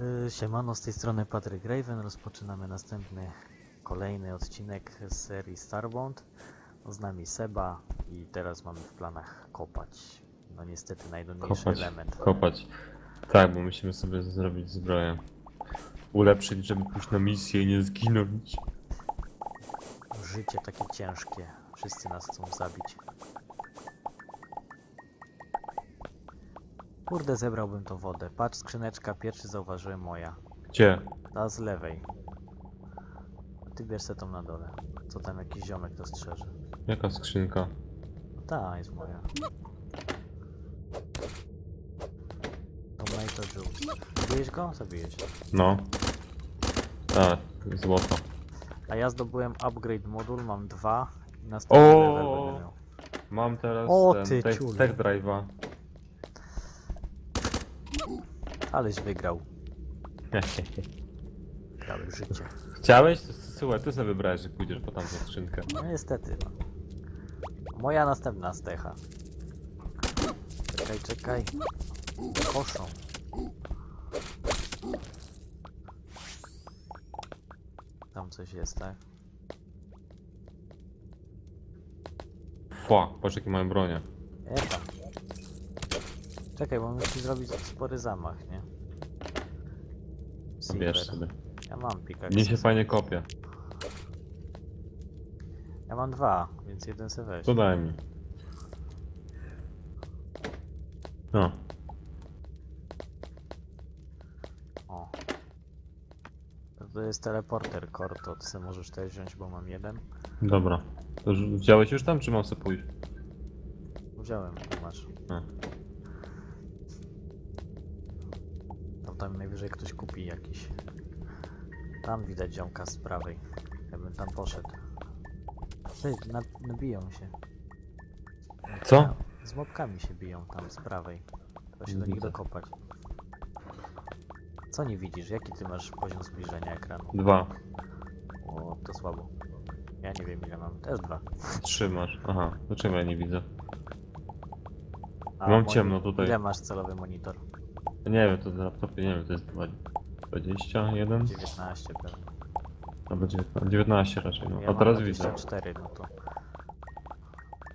Y, Siemano, z tej strony Patryk Raven. Rozpoczynamy następny, kolejny odcinek z serii Starbound. Z nami Seba i teraz mamy w planach kopać. No niestety najdolniejszy Kopać. element. Kopać. Tak, bo musimy sobie zrobić zbroję. Ulepszyć, żeby pójść na misję i nie zginąć. Życie takie ciężkie. Wszyscy nas chcą zabić. Kurde, zebrałbym tą wodę. Patrz, skrzyneczka, pierwszy zauważyłem moja. Gdzie? Ta z lewej. Ty bierz se tą na dole. Co tam jakiś ziomek to strzeże. Jaka skrzynka? Ta jest moja. Tomato juice. Zabijesz go? Zabijesz. No. Tak, złoto. A ja zdobyłem upgrade modul, mam dwa. I następny O! level będę miał. Mam teraz O, ten ty tech, tech drive'a. Aleś wygrał. Grałeś życie. Chciałeś? To Słuchaj, ty sobie wybrałeś, że pójdziesz po tamtą skrzynkę. No niestety. No. Moja następna stecha. Czekaj, czekaj. Koszą. Tam coś jest, tak? Fuck, patrz jakie mają bronie. Epa. Czekaj, bo musi zrobić spory zamach, nie? Silver. sobie. Ja mam pikaksy. Mnie się fajnie kopie. Ja mam dwa, więc jeden se weź. To daj mi. No. O. To, jest teleporter core, to ty se możesz też wziąć, bo mam jeden. Dobra. To już wziąłeś już tam, czy mam sobie pójść? Wziąłem, tu masz. A. tam najwyżej ktoś kupi jakiś. Tam widać ziomka z prawej. Ja bym tam poszedł. Ty, na, nabiją się. Co? Z mobkami się biją tam z prawej. Trzeba się do nich widzę. dokopać. Co nie widzisz? Jaki ty masz poziom zbliżenia ekranu? Dwa. O, to słabo. Ja nie wiem ile mam. Też dwa. Trzy masz. Aha, czemu ja nie widzę? Mam ciemno tutaj. Ile masz celowy monitor? Nie wiem, to na laptopie nie wiem, to jest dwa- 21? 19 pewnie. Albo 19, 19 raczej, no. A teraz widzę. 24, no to...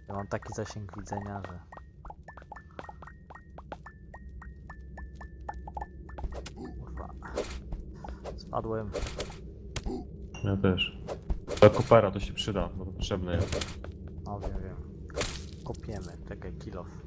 Ja mam taki zasięg widzenia, że... Kurwa. Spadłem. Ja też. Ta kopera to się przyda, bo to potrzebne jest. No wiem, wiem. Kopiemy. Czekaj, kill off.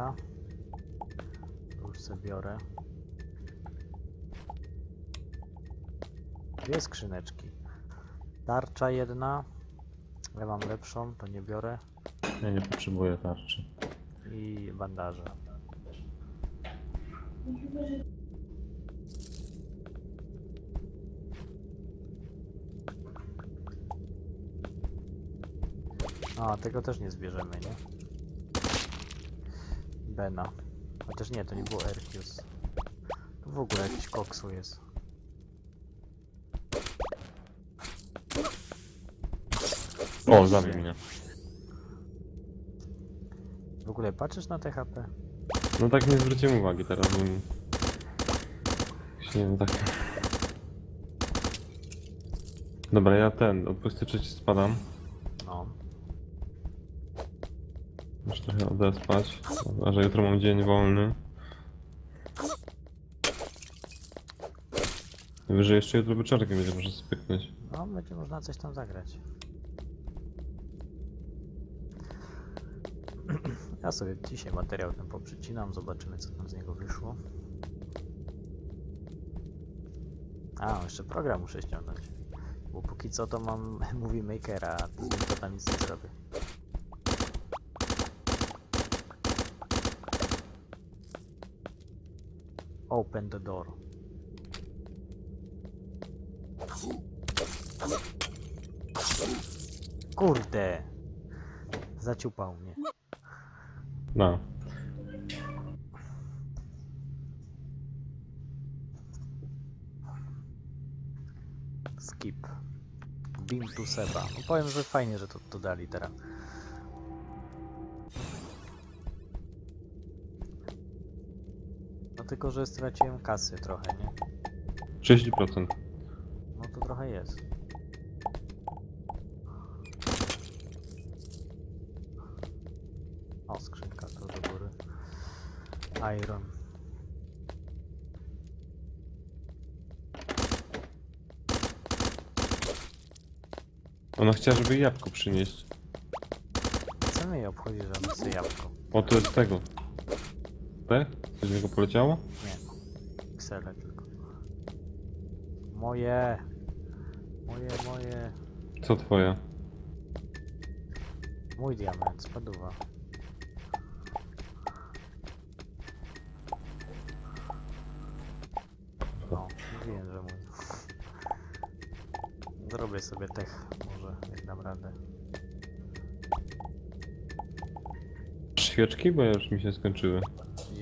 Skrzyneczka. Już sobie biorę. Dwie skrzyneczki. Tarcza jedna. Ja mam lepszą, to nie biorę. Ja nie potrzebuję tarczy. I bandaże. A, tego też nie zbierzemy, nie? Bena. Chociaż nie, to nie było Erkius. Tu w ogóle jakiś koksu jest. O, zabił mnie. W ogóle patrzysz na THP? No tak nie zwróciłem uwagi teraz, Nie wiem, tak... Dobra, ja ten, od 23 spadam. No. Muszę trochę odespać. A że jutro mam dzień wolny. Wyżej jeszcze jutro wieczorkiem będzie może spyknąć. No, będzie można coś tam zagrać. Ja sobie dzisiaj materiał ten poprzecinam, zobaczymy co tam z niego wyszło. A, jeszcze program muszę ściągnąć. Bo póki co to mam Movie Makera, a z to nic nie zrobię. Open the door. Kurde! Zaciupał mnie. No. Skip. Beam to Seba. Powiem, że fajnie, że to dodali teraz. Tylko, że straciłem kasy trochę, nie? 30%. No to trochę jest. O, skrzynka to do góry. Iron. Ona chciała, żeby jabłko przynieść. Co mnie obchodzi, że mam sobie jabłko? O, to jest tego. Te? Coś z niego poleciało? Nie. Xele tylko. Moje! Moje, moje. Co twoje? Mój diament, spaduwa. No, mówiłem, że mój. Zrobię sobie tech, może jak dam radę. Świeczki? Bo już mi się skończyły.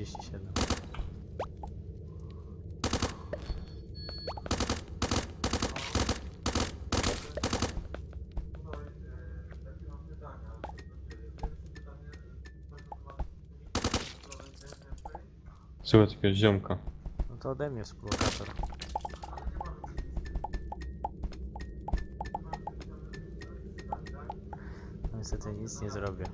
37. Słychać jakiegoś ziomka. No to ode mnie współlokator. No Niestety nic nie zrobię.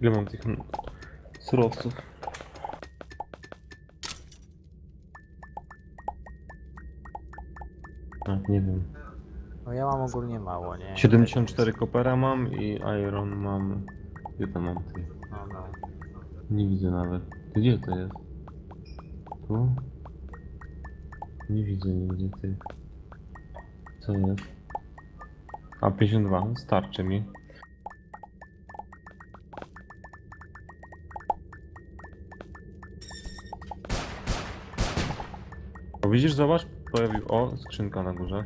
Ile mam tych surowców? A, nie wiem. No ja mam ogólnie mało, nie? 74 kopera mam i iron mam... Gdzie to mam ty? No, no. Nie widzę nawet. Gdzie to jest? Tu? Nie widzę nigdzie ty. Co jest? A 52, starczy mi. Widzisz, zobacz, pojawił, o, skrzynka na górze.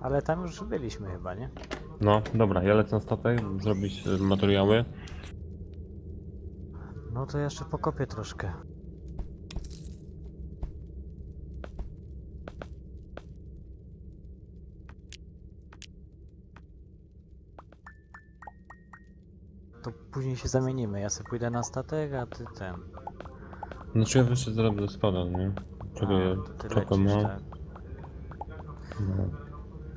Ale tam już byliśmy chyba, nie? No, dobra, ja lecę na statek, zrobić e, materiały. No to jeszcze pokopię troszkę. To później się zamienimy. Ja sobie pójdę na statek, a ty ten. Znaczy ja jeszcze zaraz będę spadał, nie? Czego A, ja, to ty lecisz, mam? tak. No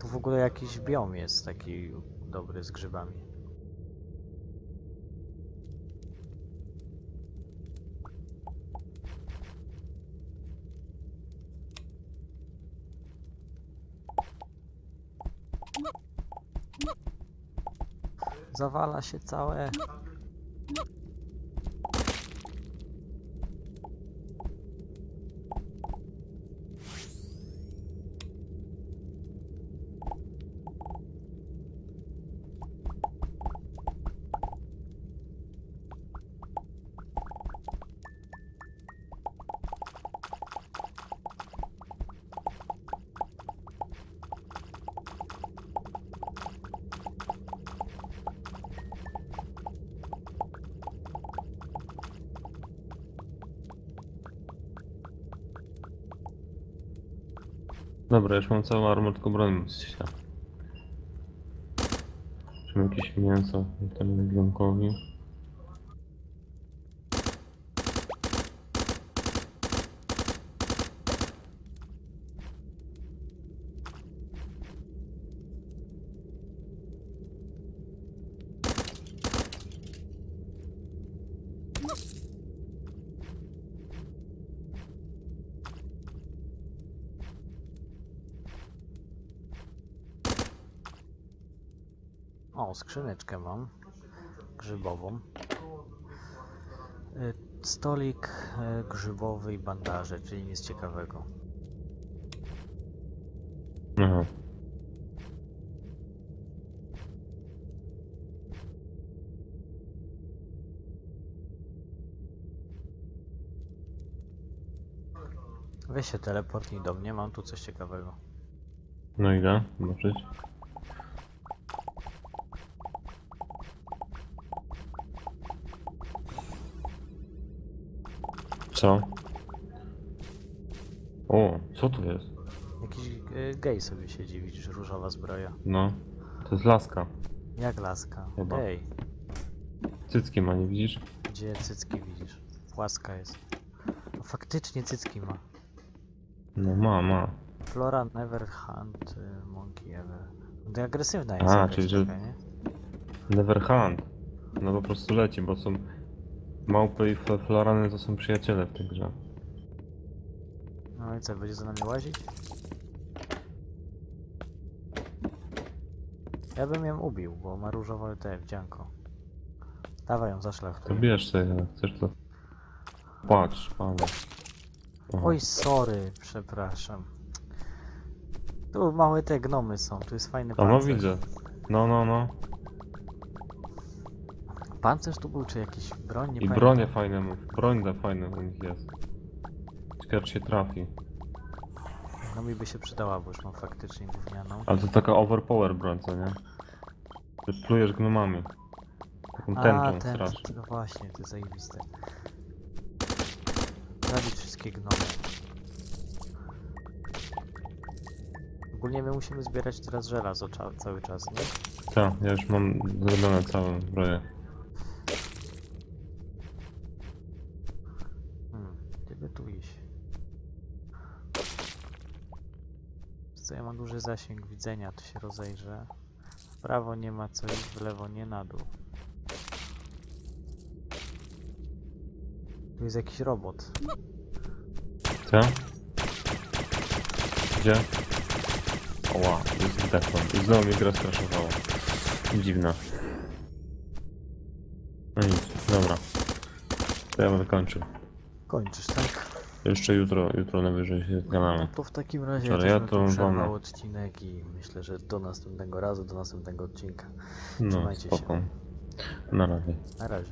tu w ogóle jakiś biom jest taki dobry z grzybami. Zawala się całe Dobra, już mam całą armor, tylko broń się. Czy jakieś mięso temu wyglądkowi? O, skrzyneczkę mam. Grzybową. Y, Stolik y, grzybowy i bandaże, czyli nic ciekawego. Aha. Weź się teleportnij do mnie, mam tu coś ciekawego. No idę, zobaczyć. Co? O, co tu jest? Jakiś y, gej sobie siedzi, widzisz, różowa zbroja. No, to jest laska. Jak laska. Chyba. Gej, Cycki ma, nie widzisz? gdzie cycki widzisz? Płaska jest. No, faktycznie cycki ma. No ma, ma. Flora never hunt y, monkey ever. To agresywna jest A, jakaś czyli że- taka, nie? Neverhand. No po prostu leci, bo są... Małpy i fl- florany to są przyjaciele w tej grze. No i co, będzie za nami łazić? Ja bym ją ubił, bo ma różowe te wdzianko. Dawaj ją za To szlachty. bierz sobie, jak chcesz to... Patrz, panie. Aha. Oj, sorry, przepraszam. Tu małe te gnomy są, tu jest fajny A no pancerz. widzę. No, no, no. Pancerz tu był, czy jakiś broń? Nie I pamiętam. bronie fajne, mu- broń da fajne u nich jest. Ciekawe czy się trafi. No mi by się przydała, bo już mam faktycznie gównianą. Ale to taka overpower broń, co nie? Ty plujesz gnomami. Taką tęczą ten, strasznie. no właśnie, to zajebiste. Zabić wszystkie gnomy. Ogólnie my musimy zbierać teraz żelazo cza- cały czas, nie? Tak, ja już mam zrobione całe zbroje. Hmm, gdzie by tu iść? Wiesz Co ja mam duży zasięg widzenia, to się rozejrzę. W prawo nie ma co iść, w lewo nie na dół. Tu jest jakiś robot. Co? Gdzie? Oła, już zdechłem. I znowu mi gra straszowała. Dziwna. No nic, dobra. To ja będę kończył. Kończysz, tak? Jeszcze jutro, jutro najwyżej się No zgadamy. to w takim razie Sorry, ja to przerwał odcinek i myślę, że do następnego razu, do następnego odcinka. No, Trzymajcie się. spoko. Na razie. Na razie.